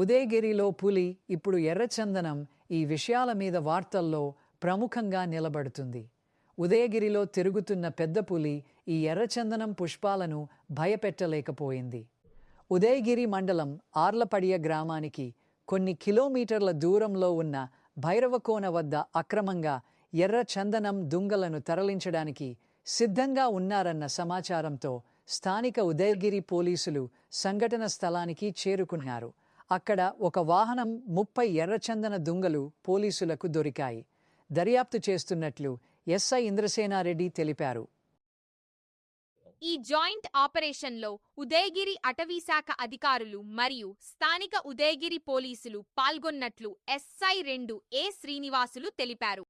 ఉదయగిరిలో పులి ఇప్పుడు ఎర్రచందనం ఈ విషయాల మీద వార్తల్లో ప్రముఖంగా నిలబడుతుంది. ఉదయగిరిలో తిరుగుతున్న పెద్ద పులి ఈ ఎర్రచందనం పుష్పాలను భయపెట్టలేకపోయింది. ఉదయగిరి మండలం ఆర్లపడియ గ్రామానికి కొన్ని కిలోమీటర్ల దూరంలో ఉన్న భైరవకోన వద్ద అక్రమంగా ఎర్ర చందనం దుంగలను తరలించడానికి సిద్ధంగా ఉన్నారన్న సమాచారంతో స్థానిక ఉదయగిరి పోలీసులు సంఘటన స్థలానికి చేరుకున్నారు. అక్కడ ఒక వాహనం ముప్పై ఎర్రచందన దుంగలు పోలీసులకు దొరికాయి. దర్యాప్తు చేస్తున్నట్లు ఎస్ఐ ఇంద్రసేనారెడ్డి తెలిపారు. ఈ జాయింట్ ఆపరేషన్లో ఉదయగిరి అటవీశాఖ అధికారులు మరియు స్థానిక ఉదయగిరి పోలీసులు పాల్గొన్నట్లు ఎస్ఐ రెండు ఏ శ్రీనివాసులు తెలిపారు.